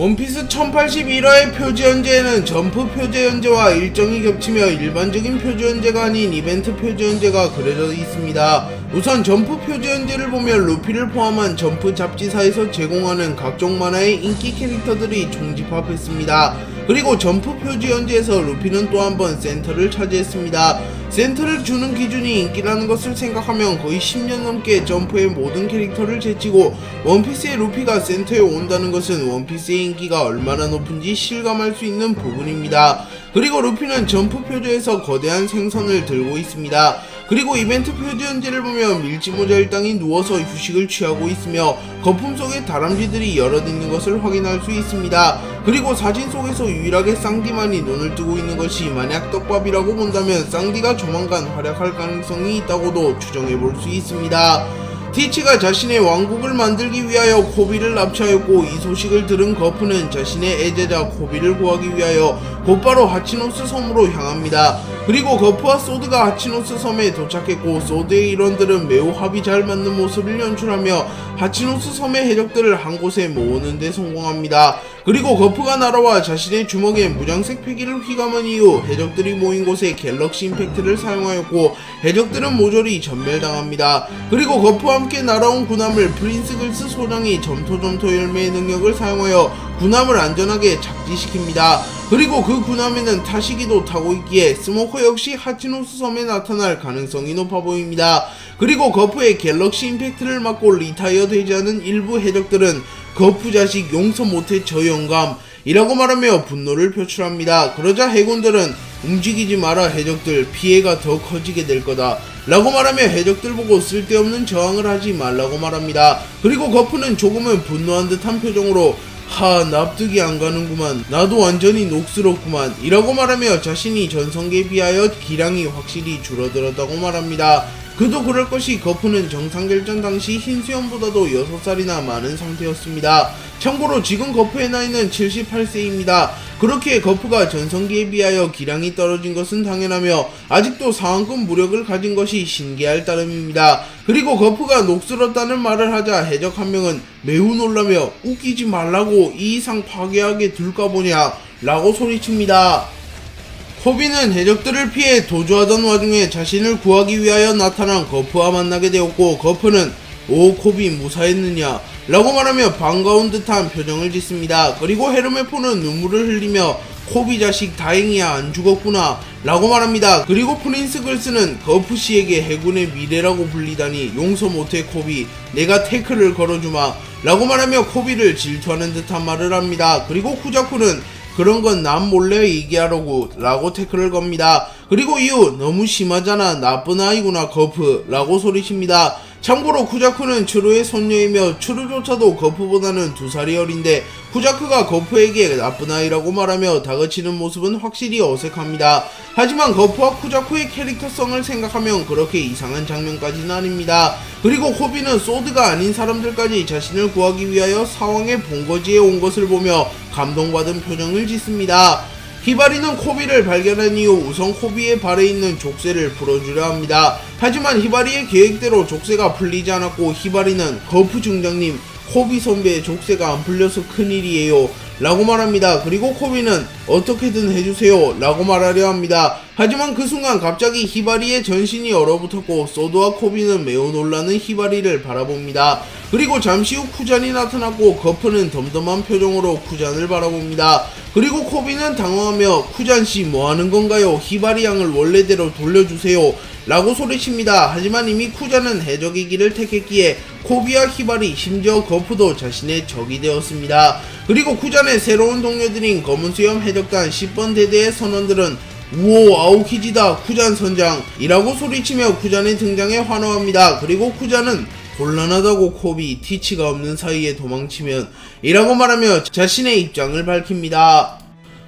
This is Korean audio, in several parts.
원피스 1081화의 표지 연재에는 점프 표지 연재와 일정이 겹치며 일반적인 표지 연재가 아닌 이벤트 표지 연재가 그려져 있습니다. 우선 점프 표지 연재를 보면 루피를 포함한 점프 잡지사에서 제공하는 각종 만화의 인기 캐릭터들이 총집합했습니다. 그리고 점프 표지 연재에서 루피는 또 한 번 센터를 차지했습니다. 센터를 주는 기준이 인기라는 것을 생각하면 거의 10년 넘게 점프의 모든 캐릭터를 제치고 원피스의 루피가 센터에 온다는 것은 원피스의 인기가 얼마나 높은지 실감할 수 있는 부분입니다. 그리고 루피는 점프 표지에서 거대한 생선을 들고 있습니다. 그리고 이벤트 표지 현지를 보면 밀지모자 일당이 누워서 휴식을 취하고 있으며 거품 속에 다람쥐들이 있는 것을 확인할 수 있습니다. 그리고 사진 속에서 유일하게 쌍디만이 눈을 뜨고 있는 것이 만약 떡밥이라고 본다면 쌍디가 조만간 활약할 가능성이 있다고도 추정해 볼 수 있습니다. 티치가 자신의 왕국을 만들기 위하여 코비를 납치하였고 이 소식을 들은 거프는 자신의 애제자 코비를 구하기 위하여 곧바로 하치노스 섬으로 향합니다. 그리고 거프와 소드가 하치노스 섬에 도착했고 소드의 일원들은 매우 합이 잘 맞는 모습을 연출하며 하치노스 섬의 해적들을 한 곳에 모으는 데 성공합니다. 그리고 거프가 날아와 자신의 주먹에 무장색 패기를 휘감은 이후 해적들이 모인 곳에 갤럭시 임팩트를 사용하였고 해적들은 모조리 전멸당합니다. 그리고 거프와 함께 날아온 군함을 프린스 글스 소장이 점토점토 열매의 능력을 사용하여 군함을 안전하게 착지시킵니다. 그리고 그 군함에는 타시기도 타고 있기에 스모커 역시 하치노스 섬에 나타날 가능성이 높아 보입니다. 그리고 거프의 갤럭시 임팩트를 맞고 리타이어 되지 않은 일부 해적들은 거프 자식 용서 못해 저 영감 이라고 말하며 분노를 표출합니다. 그러자 해군들은 움직이지 마라 해적들 피해가 더 커지게 될 거다 라고 말하며 해적들 보고 쓸데없는 저항을 하지 말라고 말합니다. 그리고 거프는 조금은 분노한 듯한 표정으로 하 납득이 안 가는구만 나도 완전히 녹슬었구만 이라고 말하며 자신이 전성기에 비하여 기량이 확실히 줄어들었다고 말합니다. 그도 그럴 것이 거프는 정상결전 당시 흰수염보다도 6살이나 많은 상태였습니다. 참고로 지금 거프의 나이는 78세입니다. 그렇게 거프가 전성기에 비하여 기량이 떨어진 것은 당연하며 아직도 상황급 무력을 가진 것이 신기할 따름입니다. 그리고 거프가 녹슬었다는 말을 하자 해적 한 명은 매우 놀라며 웃기지 말라고 이 이상 파괴하게 둘까 보냐 라고 소리칩니다. 코비는 해적들을 피해 도주하던 와중에 자신을 구하기 위하여 나타난 거프와 만나게 되었고 거프는 오 코비 무사했느냐 라고 말하며 반가운 듯한 표정을 짓습니다. 그리고 헤르메포는 눈물을 흘리며 코비 자식 다행이야 안 죽었구나 라고 말합니다. 그리고 프린스 글스는 거프 씨에게 해군의 미래라고 불리다니 용서 못해 코비 내가 태클을 걸어주마 라고 말하며 코비를 질투하는 듯한 말을 합니다. 그리고 쿠자쿠는 그런 건 남 몰래 얘기하라고 라고 태클을 겁니다. 그리고 이후 너무 심하잖아 나쁜 아이구나 거프 라고 소리칩니다. 참고로 쿠자쿠는 추루의 손녀이며 추루조차도 거프보다는 두 살이 어린데 쿠자쿠가 거프에게 나쁜 아이라고 말하며 다그치는 모습은 확실히 어색합니다. 하지만 거프와 쿠자쿠의 캐릭터성을 생각하면 그렇게 이상한 장면까지는 아닙니다. 그리고 코비는 소드가 아닌 사람들까지 자신을 구하기 위하여 사왕의 본거지에 온 것을 보며 감동받은 표정을 짓습니다. 히바리는 코비를 발견한 이후 우선 코비의 발에 있는 족쇄를 풀어주려 합니다. 하지만 히바리의 계획대로 족쇄가 풀리지 않았고 히바리는 거프 중장님 코비 선배의 족쇄가 안 풀려서 큰일이에요 라고 말합니다. 그리고 코비는 어떻게든 해주세요 라고 말하려 합니다. 하지만 그 순간 갑자기 히바리의 전신이 얼어붙었고 소드와 코비는 매우 놀라는 히바리를 바라봅니다. 그리고 잠시 후 쿠잔이 나타났고 거프는 덤덤한 표정으로 쿠잔을 바라봅니다. 그리고 코비는 당황하며 쿠잔씨 뭐하는 건가요? 히바리 양을 원래대로 돌려주세요. 라고 소리칩니다. 하지만 이미 쿠잔은 해적의 길을 택했기에 코비와 히바리 심지어 거프도 자신의 적이 되었습니다. 그리고 쿠잔의 새로운 동료들인 검은 수염 해적단 10번 대대의 선원들은 우오 아오키지다 쿠잔 선장이라고 소리치며 쿠잔의 등장에 환호합니다. 그리고 쿠잔은 곤란하다고 코비 티치가 없는 사이에 도망치면 이라고 말하며 자신의 입장을 밝힙니다.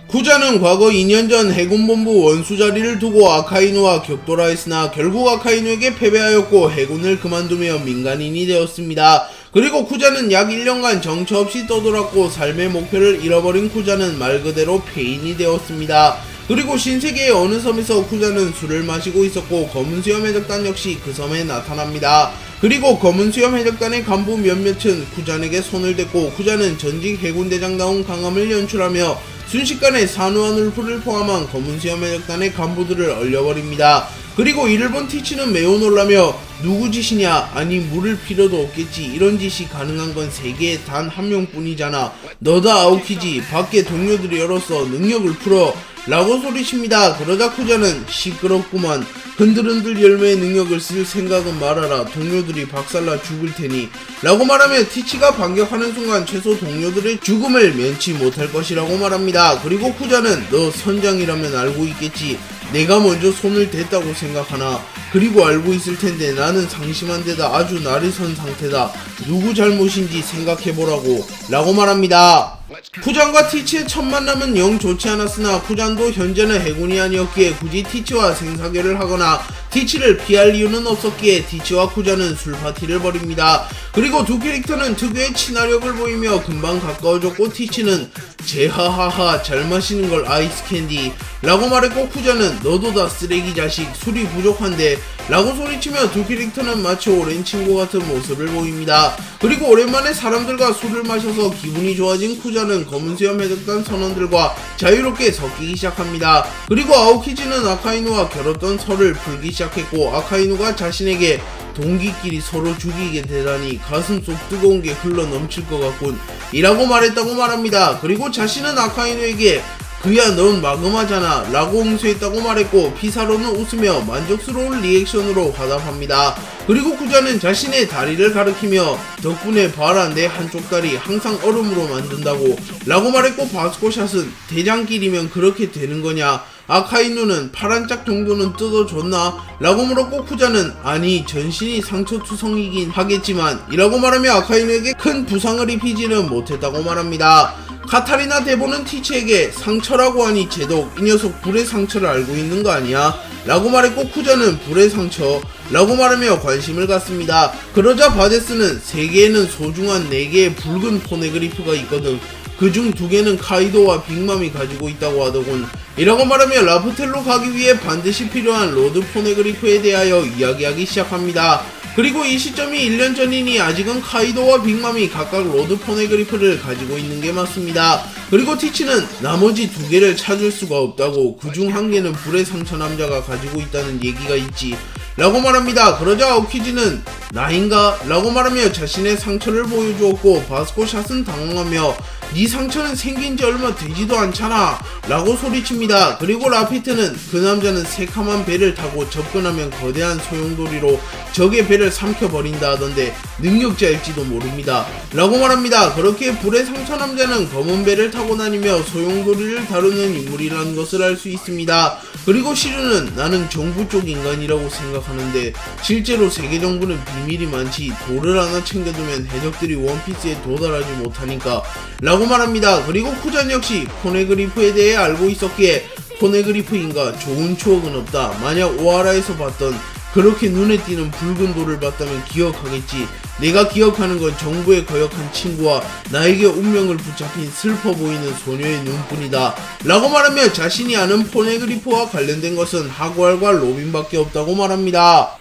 쿠자는 과거 2년 전 해군본부 원수 자리를 두고 아카이누와 격돌하였으나 결국 아카이누에게 패배하였고 해군을 그만두며 민간인이 되었습니다. 그리고 쿠자는 약 1년간 정처 없이 떠돌았고 삶의 목표를 잃어버린 쿠자는 말 그대로 폐인이 되었습니다. 그리고 신세계의 어느 섬에서 쿠자는 술을 마시고 있었고 검은 수염 해적단 역시 그 섬에 나타납니다. 그리고 검은 수염 해적단의 간부 몇몇은 쿠잔에게 손을 댔고 쿠잔은 전직 해군대장다운 강함을 연출하며 순식간에 산우한 울프를 포함한 검은 수염 해적단의 간부들을 얼려버립니다. 그리고 이를 본 티치는 매우 놀라며 누구 짓이냐? 아니 물을 필요도 없겠지. 이런 짓이 가능한 건 세계에 단 한 명뿐이잖아. 너다 아오키지. 밖에 동료들이 열어서 능력을 풀어 라고 소리칩니다. 그러자 쿠자는 시끄럽구만. 흔들흔들 열매의 능력을 쓸 생각은 말아라. 동료들이 박살나 죽을 테니. 라고 말하며 티치가 반격하는 순간 최소 동료들의 죽음을 면치 못할 것이라고 말합니다. 그리고 쿠자는 너 선장이라면 알고 있겠지. 내가 먼저 손을 댔다고 생각하나. 그리고 알고 있을 텐데 나는 상심한 데다 아주 날이 선 상태다. 누구 잘못인지 생각해보라고. 라고 말합니다 푸잔과 티치의 첫 만남은 영 좋지 않았으나 푸잔도 현재는 해군이 아니었기에 굳이 티치와 생사결을 하거나 티치를 피할 이유는 없었기에 티치와 쿠자는 술 파티를 벌입니다. 그리고 두 캐릭터는 특유의 친화력을 보이며 금방 가까워졌고 티치는 제하하하 잘 마시는 걸 아이스 캔디 라고 말했고 쿠자는 너도 다 쓰레기 자식 술이 부족한데 라고 소리치며 두 캐릭터는 마치 오랜 친구 같은 모습을 보입니다. 그리고 오랜만에 사람들과 술을 마셔서 기분이 좋아진 쿠 자는 검은 수염 해적단 선원들과 자유롭게 섞이기 시작합니다. 그리고 아오키지는 아카이누와 결었던 설을 풀기 시작했고 아카이누가 자신에게 동기끼리 서로 죽이게 되다니 가슴 속 뜨거운 게 흘러 넘칠 것 같군 이라고 말했다고 말합니다. 그리고 자신은 아카이누에게 그야 넌 마그마잖아 라고 응수했다고 말했고 피사로는 웃으며 만족스러운 리액션으로 화답합니다. 그리고 구자는 자신의 다리를 가리키며 덕분에 봐라 내 한쪽 다리 항상 얼음으로 만든다고 라고 말했고 바스코샷은 대장길이면 그렇게 되는 거냐 아카이누는 파란 짝 정도는 뜯어줬나? 라고 물었고 쿠자는 아니 전신이 상처투성이긴 하겠지만 이라고 말하며 아카이누에게 큰 부상을 입히지는 못했다고 말합니다. 카타리나 데보는 티치에게 상처라고 하니 제독 이 녀석 불의 상처를 알고 있는 거 아니야? 라고 말했고 쿠자는 불의 상처 라고 말하며 관심을 갖습니다. 그러자 바데스는 세계에는 소중한 4개의 붉은 포네그리프가 있거든. 그중 두 개는 카이도와 빅맘이 가지고 있다고 하더군. 이라고 말하며 라프텔로 가기 위해 반드시 필요한 로드 포네그리프에 대하여 이야기하기 시작합니다. 그리고 이 시점이 1년 전이니 아직은 카이도와 빅맘이 각각 로드 포네 그리프를 가지고 있는 게 맞습니다. 그리고 티치는 나머지 두 개를 찾을 수가 없다고 그 중 한 개는 불의 상처 남자가 가지고 있다는 얘기가 있지. 라고 말합니다. 그러자 오키지는 나인가? 라고 말하며 자신의 상처를 보여주었고 바스코 샷은 당황하며 네 상처는 생긴 지 얼마 되지도 않잖아 라고 소리칩니다. 그리고 라피트는 그 남자는 새카만 배를 타고 접근하면 거대한 소용돌이로 적의 배를 삼켜버린다 하던데 능력자일지도 모릅니다. 라고 말합니다. 그렇게 불의 상처 남자는 검은 배를 타고 다니며 소용돌이를 다루는 인물이라는 것을 알 수 있습니다. 그리고 시르는 나는 정부 쪽 인간이라고 생각하는데 실제로 세계 정부는 비밀이 많지 돌을 하나 챙겨두면 해적들이 원피스에 도달하지 못하니까 라고 말합니다. 그리고 쿠잔 역시 포네그리프에 대해 알고 있었기에 포네그리프인가 좋은 추억은 없다. 만약 오하라에서 봤던 그렇게 눈에 띄는 붉은 돌을 봤다면 기억하겠지. 내가 기억하는 건 정부에 거역한 친구와 나에게 운명을 붙잡힌 슬퍼 보이는 소녀의 눈뿐이다. 라고 말하며 자신이 아는 포네그리프와 관련된 것은 하구알과 로빈밖에 없다고 말합니다.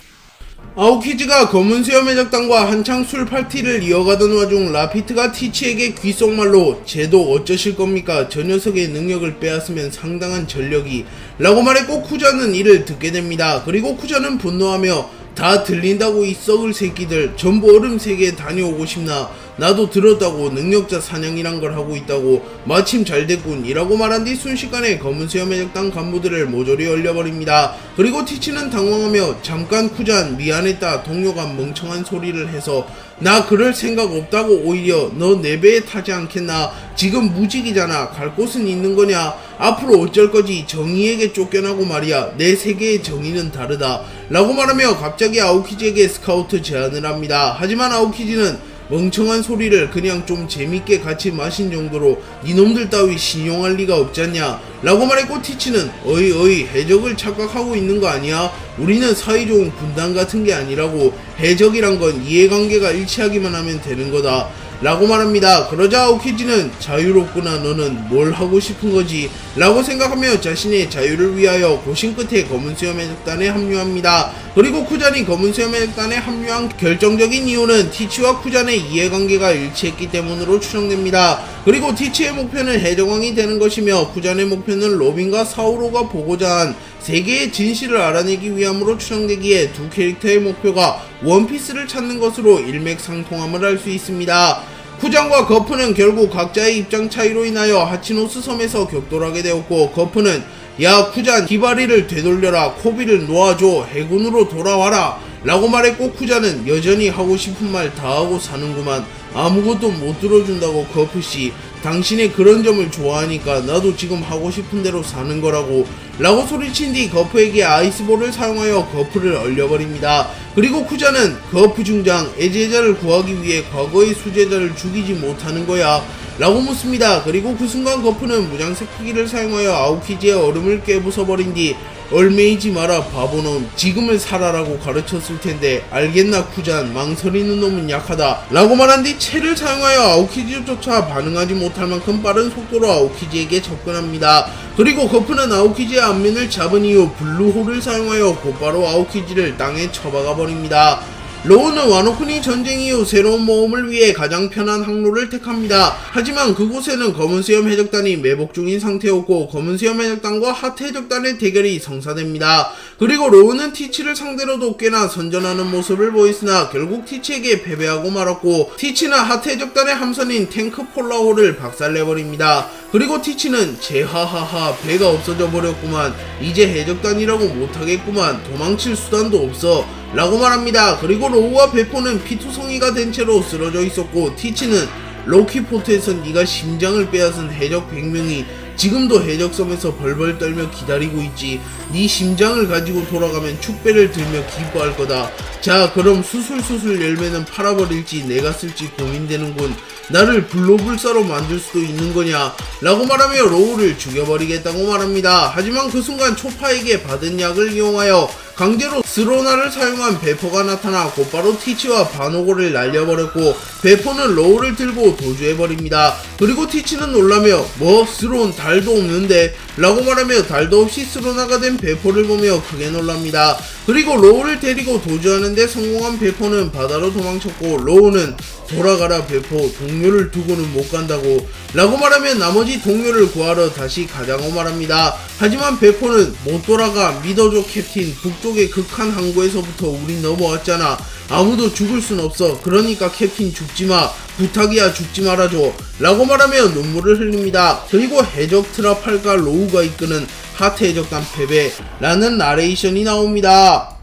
아오키즈가 검은 수염 해적단과 한창 술 파티를 이어가던 와중 라피트가 티치에게 귓속말로 쟤도 어쩌실 겁니까? 저 녀석의 능력을 빼앗으면 상당한 전력이 라고 말했고 쿠자는 이를 듣게 됩니다. 그리고 쿠자는 분노하며 다 들린다고 이 썩을 새끼들 전부 얼음 세계에 다녀오고 싶나 나도 들었다고 능력자 사냥이란 걸 하고 있다고 마침 잘 됐군 이라고 말한 뒤 순식간에 검은 수염 해적단 간부들을 모조리 얼려버립니다. 그리고 티치는 당황하며 잠깐 쿠잔 미안했다 동료가 멍청한 소리를 해서 나 그럴 생각 없다고 오히려 너 내 배에 타지 않겠나. 지금 무직이잖아. 갈 곳은 있는 거냐? 앞으로 어쩔 거지? 정의에게 쫓겨나고 말이야. 내 세계의 정의는 다르다. 라고 말하며 갑자기 아오키지에게 스카우트 제안을 합니다. 하지만 아오키지는 멍청한 소리를 그냥 좀 재밌게 같이 마신 정도로 니놈들 따위 신용할 리가 없잖냐? 라고 말했고 티치는 어이 어이 해적을 착각하고 있는 거 아니야? 우리는 사이좋은 군단 같은 게 아니라고 해적이란 건 이해관계가 일치하기만 하면 되는 거다 라고 말합니다. 그러자 아오키지는 자유롭구나 너는 뭘 하고 싶은 거지 라고 생각하며 자신의 자유를 위하여 고심 끝에 검은 수염 해적단에 합류합니다. 그리고 쿠잔이 검은 수염 해적단에 합류한 결정적인 이유는 티치와 쿠잔의 이해관계가 일치했기 때문으로 추정됩니다. 그리고 티치의 목표는 해적왕이 되는 것이며 쿠잔의 목표는 로빈과 사우로가 보고자 한 세계의 진실을 알아내기 위함으로 추정되기에 두 캐릭터의 목표가 원피스를 찾는 것으로 일맥상통함을 알수 있습니다. 쿠장과 거프는 결국 각자의 입장 차이로 인하여 하치노스 섬에서 격돌하게 되었고 거프는 야 쿠잔 기바리를 되돌려라 코비를 놓아줘 해군으로 돌아와라 라고 말했고 쿠자는 여전히 하고 싶은 말 다 하고 사는구만 아무것도 못 들어준다고 거프씨 당신의 그런 점을 좋아하니까 나도 지금 하고 싶은 대로 사는 거라고 라고 소리친 뒤 거프에게 아이스볼을 사용하여 거프를 얼려버립니다. 그리고 쿠자는 거프 중장 애제자를 구하기 위해 과거의 수제자를 죽이지 못하는 거야 라고 묻습니다. 그리고 그 순간 거프는 무장색 피기를 사용하여 아우키지의 얼음을 깨부숴버린 뒤 얼매이지 마라 바보놈. 지금을 살아라고 가르쳤을 텐데 알겠나 쿠잔? 망설이는 놈은 약하다. 라고 말한 뒤 채를 사용하여 아오키지조차 반응하지 못할 만큼 빠른 속도로 아오키지에게 접근합니다. 그리고 거프는 아오키지의 앞면을 잡은 이후 블루홀을 사용하여 곧바로 아오키지를 땅에 처박아 버립니다 로우는 와노쿠니 전쟁 이후 새로운 모험을 위해 가장 편한 항로를 택합니다. 하지만 그곳에는 검은 수염 해적단이 매복 중인 상태였고 검은 수염 해적단과 하트 해적단의 대결이 성사됩니다. 그리고 로우는 티치를 상대로도 꽤나 선전하는 모습을 보였으나 결국 티치에게 패배하고 말았고 티치는 하트 해적단의 함선인 탱크 폴라호를 박살내버립니다. 그리고 티치는 제하하하 배가 없어져 버렸구만 이제 해적단이라고 못하겠구만 도망칠 수단도 없어 라고 말합니다. 그리고 로우와 베포는 피투성이가 된 채로 쓰러져 있었고 티치는 로키포트에서 네가 심장을 빼앗은 해적 100명이 지금도 해적섬에서 벌벌 떨며 기다리고 있지. 네 심장을 가지고 돌아가면 축배를 들며 기뻐할 거다. 자, 그럼 수술수술 열매는 팔아버릴지 내가 쓸지 고민되는군. 나를 불로불사로 만들 수도 있는 거냐? 라고 말하며 로우를 죽여버리겠다고 말합니다. 하지만 그 순간 초파에게 받은 약을 이용하여 강제로 스로나를 사용한 베포가 나타나 곧바로 티치와 바노고를 날려버렸고 베포는 로우를 들고 도주해버립니다. 그리고 티치는 놀라며 뭐 스론 달도 없는데 라고 말하며 달도 없이 스로나가 된 베포를 보며 크게 놀랍니다. 그리고 로우를 데리고 도주하는데 성공한 베포는 바다로 도망쳤고 로우는 돌아가라 베포 동료를 두고는 못 간다고 라고 말하며 나머지 동료를 구하러 다시 가자고 말합니다. 하지만 베포는 못 돌아가 믿어줘 캡틴 북쪽의 극한 항구에서부터 우린 넘어왔잖아. 아무도 죽을 순 없어. 그러니까 캡틴 죽지마. 부탁이야 죽지 말아줘. 라고 말하며 눈물을 흘립니다. 그리고 해적 트라팔과 로우가 이끄는 하트 해적단 패배라는 나레이션이 나옵니다.